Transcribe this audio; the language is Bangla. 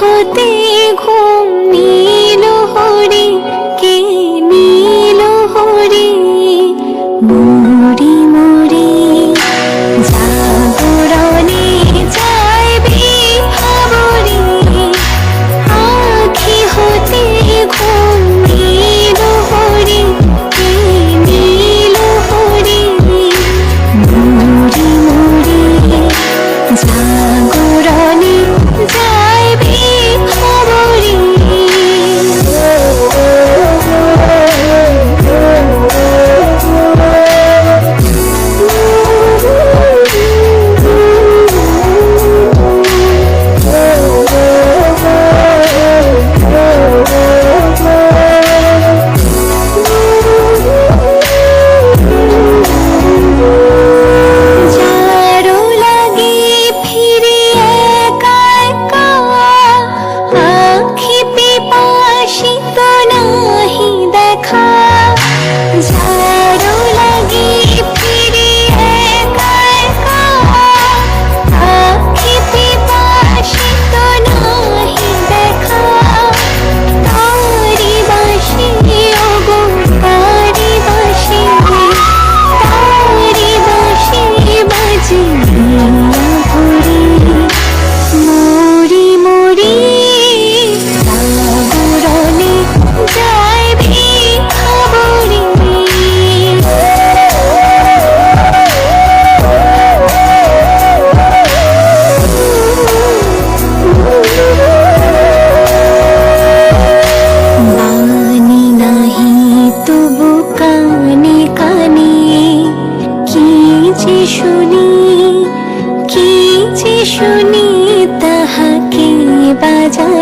হতে ঘুম নীল হরে, কে নীল হরে? মুড়ি মুড়ি জাগরণে যাইবি ভাবরে আখি হতে ঘুম নীল হরে নীল হরে? মুড়ি জাগরণে যে শুনি কি যে শুনি তাহাকে বাজানি